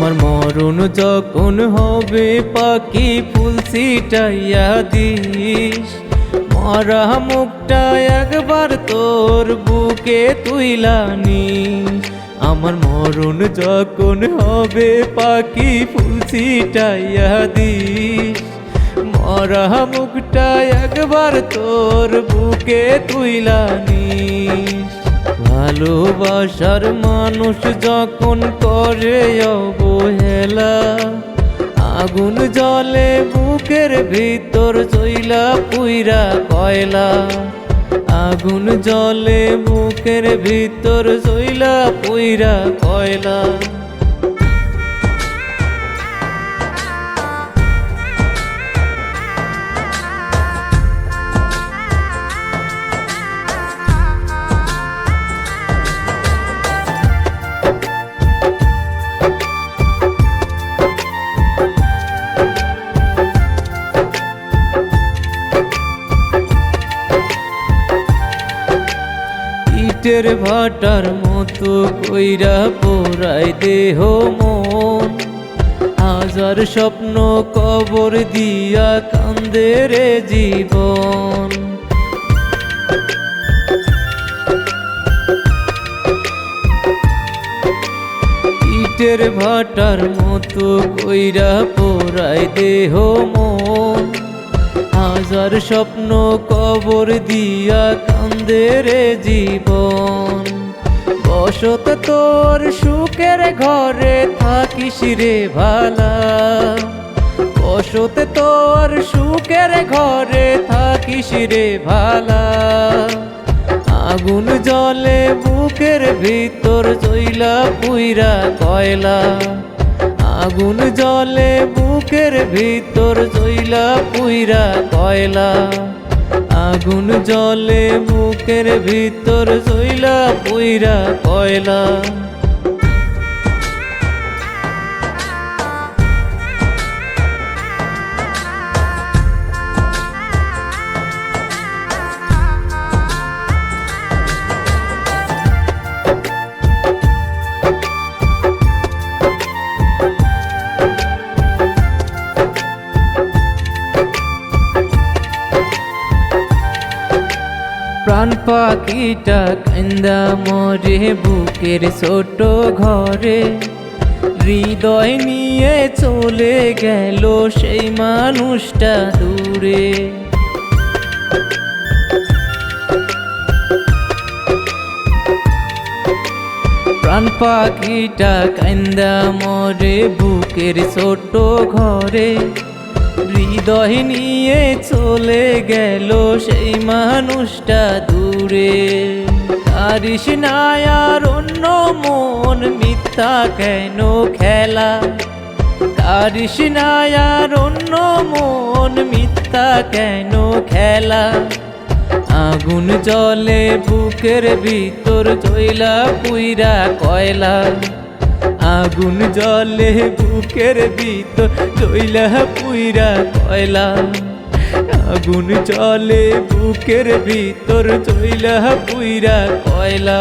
আমার মরণ যখন হবে পাখি ফুল সিটাইয়া দিস। মরা মুখটা একবার তোর বুকে তুইলা তুইলানি আমার মরণ যখন হবে পাখি ফুল সিটাইয়া দিস। মরা মুখটা একবার তোর বুকে তুইলানি ভালোবাসার মানুষ যখন করে অবহেলা, আগুন জলে বুকের ভিতর চইলা পুইরা কয়লা। আগুন জলে বুকের ভিতর চইলা পুইরা কয়লা। ইটের ভাটার মতো কইরা পোড়াই দেহ মন। হাজার স্বপ্ন কবর দিয়া কান্দে রে জীবন। ইটের ভাটার মতো কইরা পোড়াই দেহ মন। হাজার স্বপ্ন কবর দিয়া কান্দে রে জীবন। বসত তোর সুখের ঘরে থাকিস রে ভালা। বসত তোর সুখের ঘরে থাকিস রে ভালা। আগুন জলে বুকের ভিতর জইলা পুইরা কয়লা। আগুন জলে বুকের ভিতর জইলা পুইরা কয়লা। আগুন জলে বুকের ভিতর জইলা পুইরা কয়লা। প্রাণ পাখিটা কান্দা মরে, বুকের ছোট ঘরে। হৃদয় নিয়ে চলে গেল সেই মানুষটা দূরে। প্রাণ পাখিটা কান্দা মরে, বুকের ছোট ঘরে। হৃদয় নিয়ে চলে গেল সেই মানুষটা দূরে। কারিস নায়ার অন্য মন, মিথ্যা কেন খেলা? কারিস নায়ার অন্য মন, মিথ্যা কেন খেলা? আগুন জলে বুকের ভিতর জইলা পুইরা কয়লা। আগুন জলে বুকের ভিতর জইলা পুইরা কয়লা। আগুন জলে বুকের ভিতর জইলা পুইরা কয়লা।